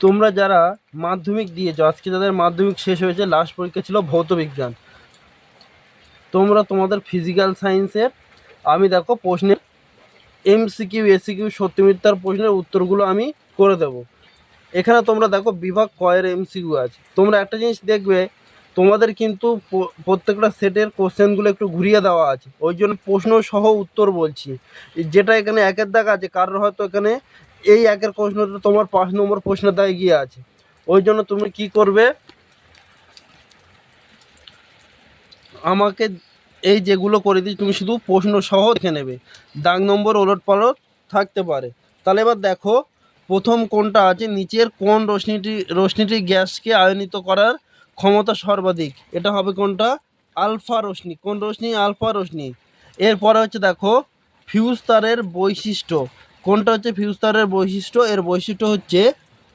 তোমরা যারা মাধ্যমিক দিয়েছ, আজকে যাদের মাধ্যমিক শেষ হয়েছে লাস্ট পরীক্ষা ছিল ভৌত বিজ্ঞান। তোমরা তোমাদের ফিজিক্যাল সায়েন্সের আমি দেখো প্রশ্নের এমসিকিউ এসিকিউ সত্য মিথ্যার প্রশ্নের উত্তরগুলো আমি করে দেবো। এখানে তোমরা দেখো বিভাগ কয়ের এমসিকিউ আছে। তোমরা একটা জিনিস দেখবে, তোমাদের কিন্তু প্রত্যেকটা সেটের কোশ্চেনগুলো একটু ঘুরিয়ে দেওয়া আছে। ওই জন্য প্রশ্ন সহ উত্তর বলছি। যেটা এখানে একের দাগ আছে, কারোর হয়তো এখানে এই একের প্রশ্নটা তোমার পাঁচ নম্বর প্রশ্নের দাগে গিয়ে আছে। ওই জন্য তুমি কি করবে? আমাকে এই যেগুলো করে দিই তুমি শুধু প্রশ্ন সহ দেখে নেবে। দাগ নম্বর ওলট পালট থাকতে পারে। তাহলে এবার দেখো, প্রথম কোনটা আছে? নিচের কোন রশ্মিটি রশ্মিটি গ্যাসকে আয়নিত করার ক্ষমতা সর্বাধিক? এটা হবে কোনটা? আলফা রশ্মি। কোন রশ্মি? আলফা রশ্মি। এরপরে হচ্ছে দেখো, ফিউজ তারের বৈশিষ্ট্য। কোনটা হচ্ছে ফিউজ তারের বৈশিষ্ট্য? এর বৈশিষ্ট্য হচ্ছে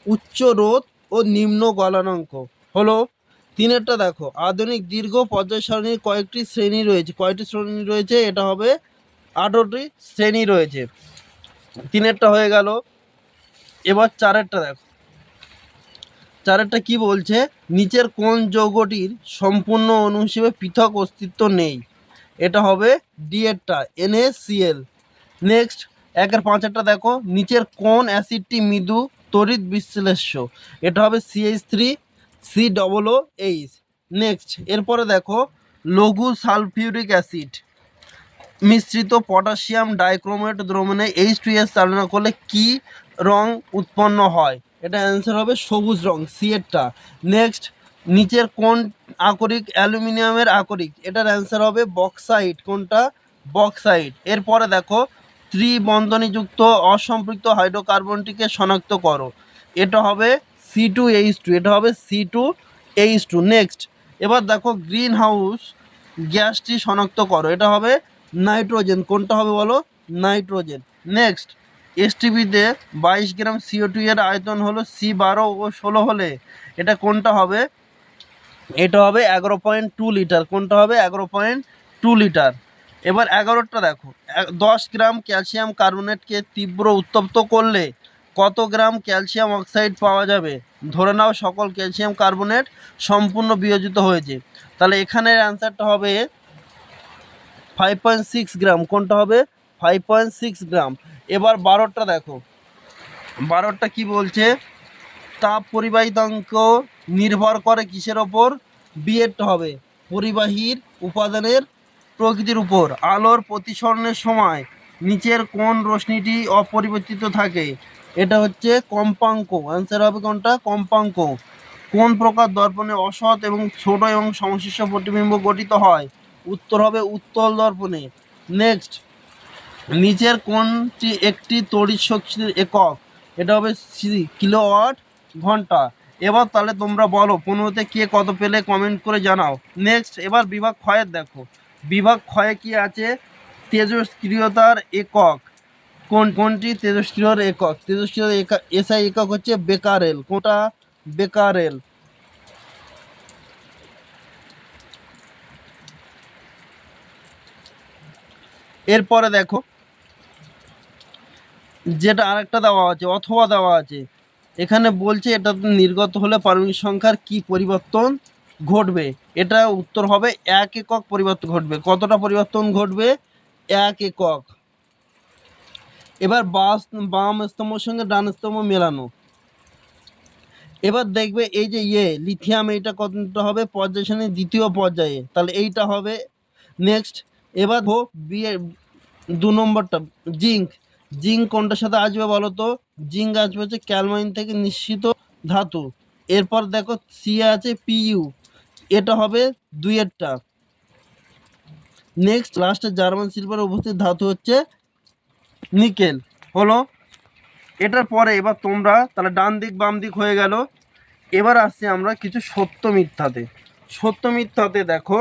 উচ্চ রোধ ও নিম্ন গলানাঙ্ক। হলো, তিনেরটা দেখো, আধুনিক দীর্ঘ পর্যায় সারণীর কয়েকটি শ্রেণি রয়েছে। কয়টি শ্রেণি রয়েছে, এটা হবে আঠারোটি শ্রেণি রয়েছে। তিনেরটা হয়ে গেল। এবার চারেরটা দেখো। চারেরটা কি বলছে? নিচের কোন যৌগটির সম্পূর্ণ অণু হিসেবে পৃথক অস্তিত্ব নেই। এটা হবে ডি এরটা এনএসিএল নেক্সট একের পাঁচেরটা দেখো, নিচের কোন অ্যাসিডটি মৃদু, তড়িৎ বিশ্লেষ্য। এটা হবে CH three C double O H next এরপরে দেখো, লঘু সালফিউরিক অ্যাসিড। মিশ্রিত পটাশিয়াম ডাইক্রোমেট দ্রবণে এইচ টু এস চালনা করলে কি রং উৎপন্ন হয়? এটা অ্যান্সার হবে সবুজ রং সি এরটা নেক্সট নিচের কোন আকরিক, অ্যালুমিনিয়ামের আকরিক। এটার অ্যান্সার হবে বক্সাইট, কোনটা? বক্সাইট। এরপরে দেখো ত্রিবন্ধনীযুক্ত অসম্পৃক্ত হাইড্রোকার্বনটিকে শনাক্ত করো। এটা হবে সি টু এইচ টু এটা হবে C two H two next এবার দেখো গ্রিন হাউস গ্যাসটি শনাক্ত করো। এটা হবে নাইট্রোজেন, কোনটা হবে বলো? নাইট্রোজেন। নেক্সট এসটিভিতে বাইশ গ্রাম সিও টু এর আয়তন হলো সি বারো ও ষোলো হলে এটা কোনটা হবে? এটা হবে এগারো পয়েন্ট টু লিটার কোনটা হবে? এগারো পয়েন্ট টু লিটার এবার এগারোটা দেখো। দশ গ্রাম ক্যালসিয়াম কার্বনেটকে তীব্র উত্তপ্ত করলে কত গ্রাম ক্যালসিয়াম অক্সাইড পাওয়া যাবে? ধরে নাও সকল ক্যালসিয়াম কার্বনেট সম্পূর্ণ বিয়োজিত হয়েছে। তাহলে এখানের অ্যান্সারটা হবে ফাইভ পয়েন্ট সিক্স গ্রাম। কোনটা হবে? Five point six gram. এবার বারোটা দেখো। বারোটা কি বলছে? তাপ পরিবাহিতাঙ্ক নির্ভর করে কিসের ওপর? বিয়েরটা হবে পরিবাহীর উপাদানের প্রকৃতির উপর। আলোর প্রতিসরণের সময় নিচের কোন রশ্মিটি অপরিবর্তিত থাকে। এটা হচ্ছে কম্পাঙ্ক। অ্যান্সার হবে কোনটা? কম্পাঙ্ক। কোন প্রকার দর্পণে অসৎ এবং ছোট এবং সংশ্লিষ্ট প্রতিবিম্ব গঠিত হয়? উত্তর হবে উত্তল দর্পণে। নেক্সট নিচের কোনটি একটি তড়িৎ শক্তির একক। এটা হবে সি- কিলোওয়াট ঘণ্টা। এবার তাহলে তোমরা বলো, পনেরোতে কে কত পেলে? কমেন্ট করে জানাও। নেক্সট এবার বিভাগ ক্ষয়ের দেখো। বিভাগ ক্ষয়ে কি আছে? তেজস্ক্রিয়তার একক। কোন, কোনটি তেজস্ক্রিয়র একক? তেজস্ক্রিয়র এসআই একক হচ্ছে বেকারেল কোটা বেকারেল এরপরে দেখো। যেটা আরেকটা দেওয়া আছে, অথবা দেওয়া আছে। এখানে বলছে এটা নির্গত হলে পারমাণবিক সংখ্যার কি পরিবর্তন ঘটবে? এটা উত্তর হবে এক একক পরিবর্তন ঘটবে। কতটা পরিবর্তন ঘটবে? এক একক। এবার বাস, বাম স্তম্ভের সঙ্গে ডান স্তম্ভ মেলানো। এবার দেখবে এই যে ইয়ে লিথিয়াম এইটা কতটা হবে? পর্যায় শ্রেণির দ্বিতীয় পর্যায়ে। তাহলে এইটা হবে নেক্সট এবার হো বিয়ে দু নম্বরটা জিঙ্ক জিঙ্ক কোনটার সাথে আসবে বলো তো জিঙ্ক আসবে হচ্ছে ক্যালমাইন থেকে নিশ্চিত ধাতু। এরপর দেখো সি আছে পিইউ এটা হবে দুইয়েরটা। নেক্সট লাস্টে জার্মান সিলভার উপস্থিত ধাতু হচ্ছে নিকেল হলো, এটার পরে এবার তোমরা তাহলে ডান দিক, বাম দিক হয়ে গেল। এবার আসছি আমরা কিছু সত্য মিথ্যাতে। সত্য মিথ্যাতে দেখো,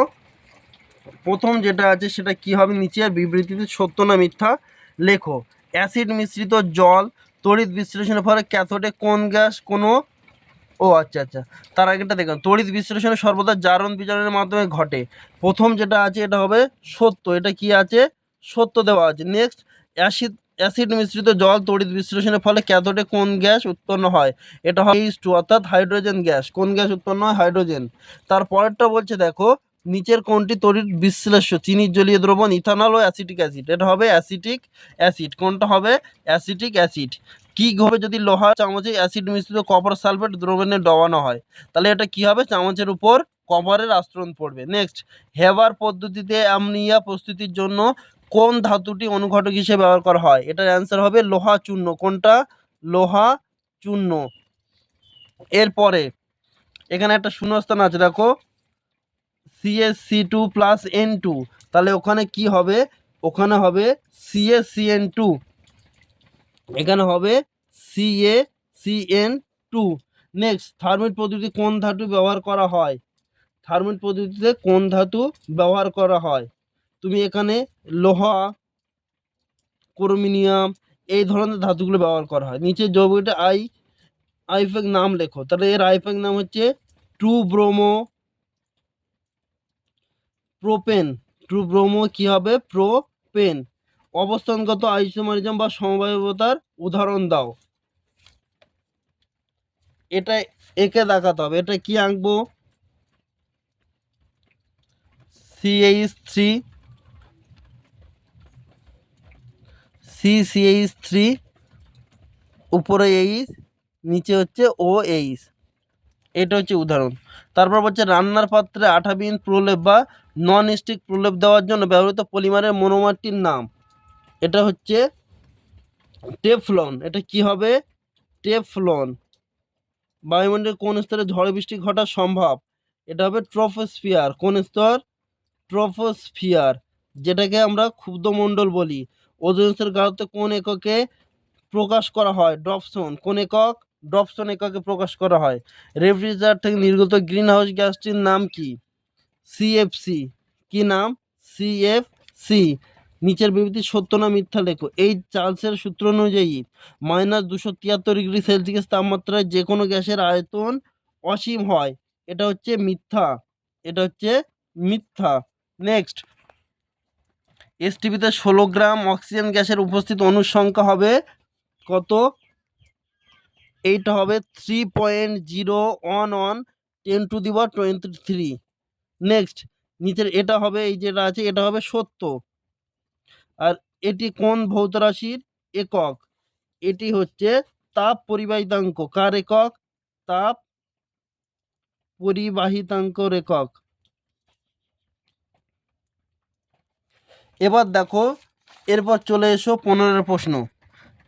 প্রথম যেটা আছে সেটা কি হবে নিচের বিবৃতিতে, সত্য না মিথ্যা? লেখো, অ্যাসিড মিশ্রিত জল, তড়িৎ বিশ্লেষণের ফলে ক্যাথোডে কোন গ্যাস কোনো ও আচ্ছা আচ্ছা। তার আগেটা দেখুন তড়িৎ বিশ্লেষণে সর্বদা জারণ বিচারণের মাধ্যমে ঘটে। প্রথম যেটা আছে, এটা হবে সত্য। এটা কি আছে? সত্য দেওয়া আছে। নেক্সট অ্যাসিড অ্যাসিড মিশ্রিত জল তড়িৎ বিশ্লেষণের ফলে ক্যাথোডে কোন গ্যাস উৎপন্ন হয়? এটা হয় এইচ টু অর্থাৎ হাইড্রোজেন গ্যাস কোন গ্যাস উৎপন্ন হয়? হাইড্রোজেন তারপরেরটা বলছে, দেখো নিচের কোনটি তড়িৎ বিশ্লেষ্য চিনির জলীয় দ্রবণ, ইথানল ও অ্যাসিটিক অ্যাসিড। এটা হবে অ্যাসিটিক অ্যাসিড। কোনটা হবে অ্যাসিটিক অ্যাসিড। কী হবে যদি লোহার চামচে অ্যাসিড মিশ্রিত কপার সালফেট দ্রবণে ডবানো হয়? তাহলে এটা কি হবে? চামচের উপর কপারের আস্তরণ পড়বে। নেক্সট হেবার পদ্ধতিতে অ্যামনিয়া প্রস্তুতির জন্য কোন ধাতুটি অনুঘটক হিসেবে ব্যবহার করা হয়? এটার অ্যান্সার হবে লোহা চূর্ণ। কোনটা? লোহা চূর্ণ। এরপরে, এখানে একটা শূন্যস্থান আছে, দেখো। CS C two plus N two তাহলে ওখানে কি হবে? ওখানে হবে সিএস সিএন টু এখানে হবে CA CN two next thermite পদ্ধতি কোন ধাতু ব্যবহার করা হয়? থার্মিট পদ্ধতিতে কোন ধাতু ব্যবহার করা হয়? তুমি এখানে লোহা, ক্রোমিনিয়াম এই ধরনের ধাতুগুলো ব্যবহার করা হয়। নিচে যৌগটা আই আইফেক নাম লেখো। তাহলে এর আইফেক নাম হচ্ছে two bromo propane two bromo কি হবে? প্রোপেন অবস্থানগত আইসোমারিজম বা সমবায়বতার উদাহরণ দাও। এটা একে দেখাতে হবে। এটা কি আঁকবো? CH three C CH three উপরে এইচ নিচে হচ্ছে ও এইচ এটা হচ্ছে উদাহরণ। তারপর বলছে, রান্নার পাত্রে আঠাবিহীন প্রলেপ বা নন স্টিক প্রলেপ দেওয়ার জন্য ব্যবহৃত পলিমারের মনোমারটির নাম। এটা হচ্ছে টেফলন। এটা কি হবে? টেফলন। বায়ুমণ্ডলের কোন স্তরে ঝড় বৃষ্টি ঘটা সম্ভব? এটা হবে ট্রফোস্ফিয়ার। কোন স্তর? ট্রফোস্ফিয়ার, যেটাকে আমরা ক্ষুব্ধমণ্ডল বলি। ওজোন স্তর গাঢ়ত্ব কোন এককে প্রকাশ করা হয়? ডপসন। কোন একক? ডপসন এককে প্রকাশ করা হয়? রেফ্রিজারেটর থেকে নির্গত গ্রিন হাউস গ্যাসটির নাম কি? সিএফসি কি নাম? সিএফসি নিচের বিবৃতি সত্য না মিথ্যা লেখো। এই চার্লসের সূত্র অনুযায়ী, মাইনাস দুশো তিয়াত্তর ডিগ্রি সেলসিয়াস তাপমাত্রায় যে কোনো গ্যাসের আয়তন অসীম হয়। এটা হচ্ছে মিথ্যা। এটা হচ্ছে মিথ্যা। নেক্সট। এসটিভিতে ষোলো গ্রাম অক্সিজেন গ্যাসের উপস্থিত অনুসংখ্যা হবে কত? এইটা হবে three point zero one one ten to the power twenty three next নিচের এটা হবে এই যেটা আছে, এটা হবে সত্য। আর এটি কোন ভৌত রাশির? একক। এটি হচ্ছে তাপ পরিবাহিতাঙ্ক। কার একক? তাপ পরিবাহিতাঙ্কর একক। এবার দেখো, এরপর চলে এসো পনেরো প্রশ্ন।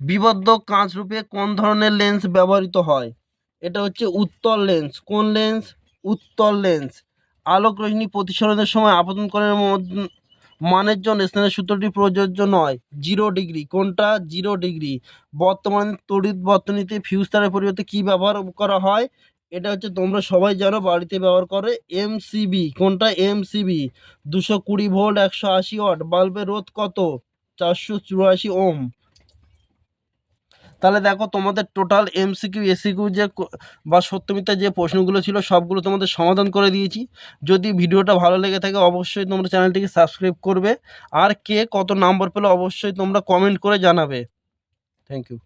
বিবদ্ধ কাঁচ রূপে কোন ধরনের লেন্স ব্যবহৃত হয়? এটা হচ্ছে উত্তল লেন্স কোন লেন্স উত্তল লেন্স আলোক রশ্মি প্রতিসরণের সময় আপতন করার মদ- মানের জন্য স্নানের সূত্রটি প্রযোজ্য নয়। জিরো ডিগ্রি কোনটা? জিরো ডিগ্রি বর্তমানে তড়িৎ বর্তনীতে ফিউজ তারের পরিবর্তে কী ব্যবহার করা হয়? এটা হচ্ছে তোমরা সবাই জানো, বাড়িতে ব্যবহার করে এমসিবি কোনটা? এমসিবি দুশো কুড়ি ভোল্ট, একশো আশি ওয়াট। বাল্বের রোধ কত? চারশো চুরাশি ওম। তাহলে দেখো তোমাদের টোটাল এমসিকিউ এসিকিউ যে বা সত্যমিতা যে প্রশ্নগুলো ছিল, সবগুলো তোমাদের সমাধান করে দিয়েছি। যদি ভিডিওটা ভালো লেগে থাকে, অবশ্যই তোমরা চ্যানেলটিকে সাবস্ক্রাইব করবে। আর কে কত নাম্বার পেলে, অবশ্যই তোমরা কমেন্ট করে জানাবে। Thank you